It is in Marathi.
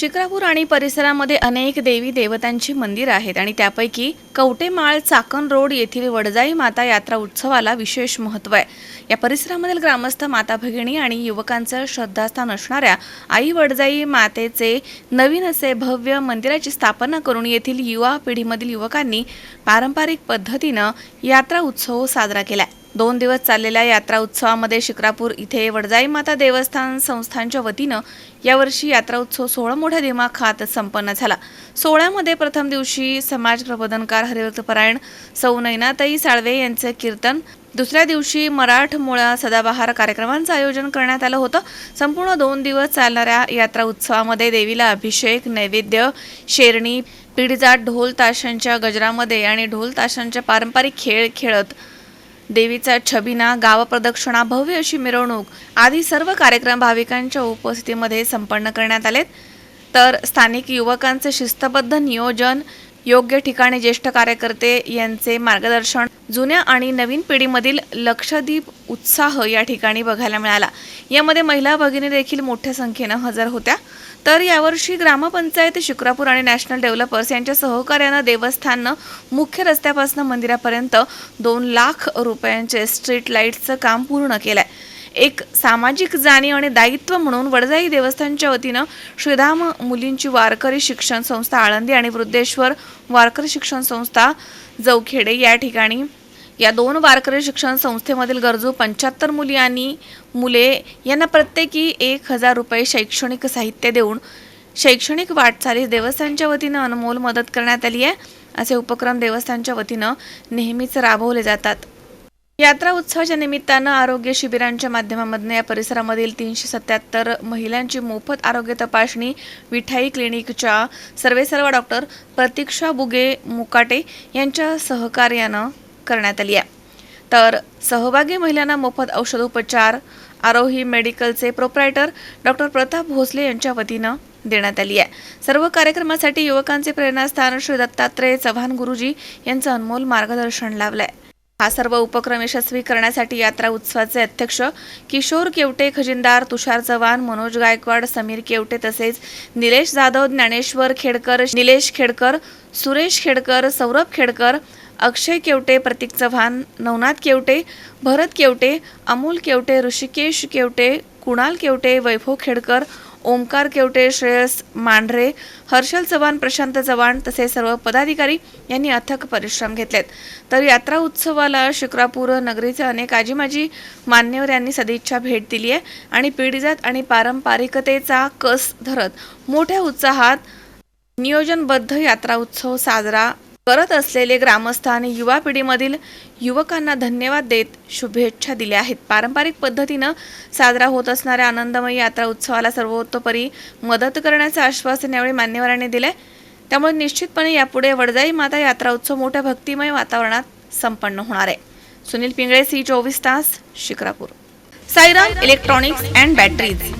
शिक्रापूर आणि परिसरामध्ये अनेक देवी देवतांची मंदिर आहेत आणि त्यापैकी कवटेमाळ चाकण रोड येथील वडजाई माता यात्रा उत्सवाला विशेष महत्त्व आहे. या परिसरामधील ग्रामस्थ माता भगिनी आणि युवकांचं श्रद्धास्थान असणाऱ्या आई वडजाई मातेचे नवीन असे भव्य मंदिराची स्थापना करून येथील युवा पिढीमधील युवकांनी पारंपरिक पद्धतीनं यात्रा उत्सव साजरा केला आहे दोन दिवस चाललेल्या यात्रा उत्सवामध्ये शिक्रापूर इथे वडजाई माता देवस्थान संस्थांच्या वतीनं यावर्षी यात्रा उत्सव सोहळा मोठ्या दिमाखात संपन्न झाला. सोहळ्यामध्ये प्रथम दिवशी समाज प्रबोधनकार हरिभक्तपरायण सौ नैनाताई साळवे यांचं कीर्तन दुसऱ्या दिवशी मराठमोळा सदाबहार कार्यक्रमांचं आयोजन करण्यात आलं होतं. संपूर्ण दोन दिवस चालणाऱ्या यात्रा उत्सवामध्ये देवीला अभिषेक नैवेद्य शेरणी पिढीजात ढोल ताशांच्या गजरामध्ये आणि ढोल ताशांच्या पारंपरिक खेळ खेळत देवीचा छबिना गावप्रदक्षिणा भव्य अशी मिरवणूक आदी सर्व कार्यक्रम भाविकांच्या उपस्थितीमध्ये संपन्न करण्यात आलेत. तर स्थानिक युवकांचे शिस्तबद्ध नियोजन योग्य ठिकाणी ज्येष्ठ कार्यकर्ते यांचे मार्गदर्शन जुन्या आणि नवीन पिढीमधील लक्षदीप उत्साह या ठिकाणी बघायला मिळाला. यामध्ये महिला भगिनी देखील मोठ्या संख्येनं हजर होत्या. तर यावर्षी ग्रामपंचायत शिक्रापूर आणि नॅशनल डेव्हलपर्स यांच्या सहकार्यानं देवस्थाननं मुख्य रस्त्यापासून मंदिरापर्यंत दोन लाख रुपयांचे स्ट्रीट लाईटचं काम पूर्ण केलं आहे एक सामाजिक जाणीव आणि दायित्व म्हणून वडजाई देवस्थानच्या वतीनं श्रीधाम मुलींची वारकरी शिक्षण संस्था आळंदी आणि वृद्धेश्वर वारकरी शिक्षण संस्था जवखेडे या ठिकाणी. या दोन वारकरी शिक्षण संस्थेमधील गरजू पंच्याहत्तर मुली आणि मुले यांना प्रत्येकी एक हजार रुपये शैक्षणिक साहित्य देऊन शैक्षणिक वाटचालीस देवस्थानच्या वतीनं अनमोल मदत करण्यात आली आहे. असे उपक्रम देवस्थानच्या वतीनं नेहमीच राबवले जातात. यात्रा उत्सवाच्या निमित्तानं आरोग्य शिबिरांच्या माध्यमामधून या परिसरामधील तीनशे सत्याहत्तर महिलांची मोफत आरोग्य तपासणी विठाई क्लिनिकच्या सर्वेसर्वा डॉक्टर प्रतीक्षा बुगे मुकाटे यांच्या सहकार्यानं करण्यात आली आहे. तर सहभागी महिलांना मोफत औषधोपचार आरोही मेडिकलचे प्रोप्रायटर डॉक्टर प्रताप भोसले यांच्या वतीनं देण्यात आली आहे. सर्व कार्यक्रमासाठी युवकांचे प्रेरणास्थान श्री दत्तात्रय चव्हाण गुरुजी यांचं अनमोल मार्गदर्शन लाभलंय. हा सर्व उपक्रम यशस्वी करण्यासाठी यात्रा उत्सवाचे अध्यक्ष किशोर केवटे खजिनदार तुषार चव्हाण मनोज गायकवाड समीर केवटे तसेच निलेश जाधव ज्ञानेश्वर खेडकर निलेश खेडकर सुरेश खेडकर सौरभ खेडकर अक्षय केवटे प्रतीक चव्हाण नवनाथ केवटे भरत केवटे अमोल केवटे ऋषिकेश केवटे कुणाल केवटे वैभव खेडकर ओमकार केवटे श्रेयस मांढरे हर्षल चव्हाण प्रशांत चव्हाण तसेच सर्व पदाधिकारी यांनी अथक परिश्रम घेतलेत. तर यात्रा उत्सवाला शिक्रापूर नगरीचे अनेक आजीमाजी मान्यवर यांनी सदिच्छा भेट दिली आहे आणि पिढीजात आणि पारंपरिकतेचा कस धरत मोठ्या उत्साहात नियोजनबद्ध यात्रा उत्सव साजरा करत असलेले ग्रामस्थ आणि युवा पिढीमधील युवकांना धन्यवाद देत शुभेच्छा दिल्या आहेत. पारंपरिक पद्धतीनं साजरा होत असणाऱ्या आनंदमयी यात्रा उत्सवाला सर्वोत्तोपरी मदत करण्याचं आश्वासन यावेळी मान्यवरांनी दिलंय. त्यामुळे निश्चितपणे यापुढे वडजाई माता यात्रा उत्सव मोठ्या भक्तिमय वातावरणात संपन्न होणार आहे. सुनील पिंगळे सी चोवीस तास Shikrapur. Sairam electronics and batteries.